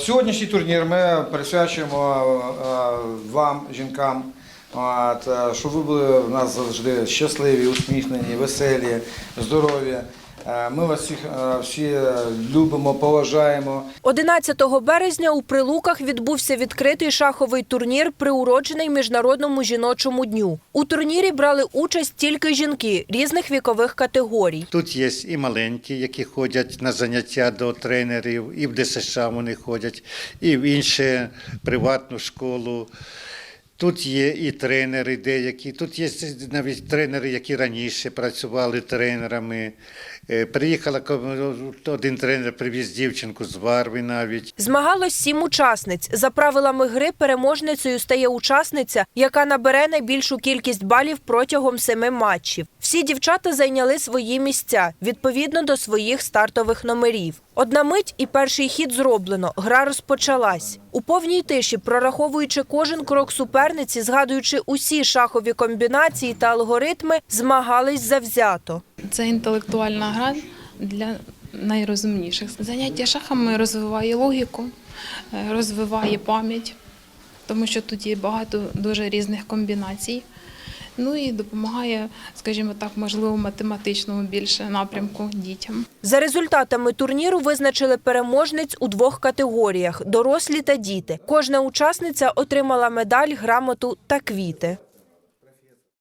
Сьогоднішній турнір ми присвячуємо е, вам, жінкам, е, щоб ви були в нас завжди щасливі, усміхнені, веселі, здорові. Е, Ми вас всіх е, всі любимо, поважаємо. 11 березня у Прилуках відбувся відкритий шаховий турнір, приурочений Міжнародному жіночому дню. У турнірі брали участь тільки жінки різних вікових категорій. Тут є і маленькі, які ходять на заняття до тренерів, і в ДСШ вони ходять, і в іншу приватну школу. Тут є і тренери деякі, тут є навіть тренери, які раніше працювали тренерами. Е, Приїхала один тренер, привіз дівчинку з Варви навіть. Змагалось сім учасниць. За правилами гри переможницею стає учасниця, яка набере найбільшу кількість балів протягом семи матчів. Всі дівчата зайняли свої місця відповідно до своїх стартових номерів. Одна мить і перший хід зроблено. Гра розпочалась. У повній тиші, прораховуючи кожен крок суперниці, згадуючи усі шахові комбінації та алгоритми, змагались завзято. Це інтелектуальна гра для найрозумніших. Заняття шахами розвиває логіку, е, розвиває пам'ять, тому що тут є багато дуже різних комбінацій. Ну і допомагає, скажімо так, можливо, математичному більше напрямку дітям. За результатами турніру визначили переможниць у двох категоріях: дорослі та діти. Кожна учасниця отримала медаль, грамоту та квіти.